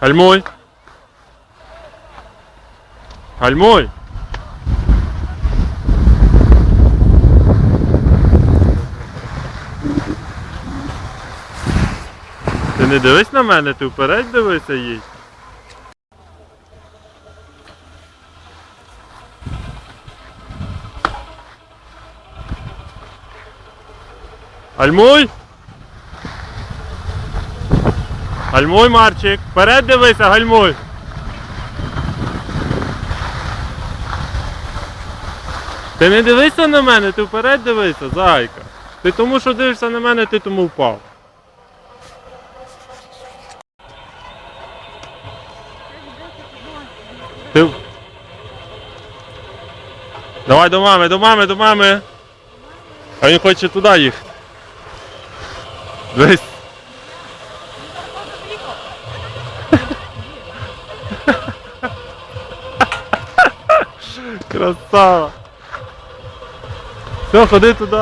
Гальмуй. Гальмуй. Ти не дивись на мене, ти вперед дивися їй. Гальмуй! Гальмуй, Марчик! Вперед дивися, гальмуй! Ти не дивися на мене, ти вперед дивися, зайка. Ти тому, що дивишся на мене, ти тому впав. Ти... Давай до мами, до мами, до мами. А він хоче туди їхати. Дивись. Красава. Все, ходи туди.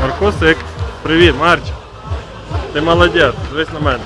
Маркосик, привіт, Марч! Ти молодець, дивись на мене.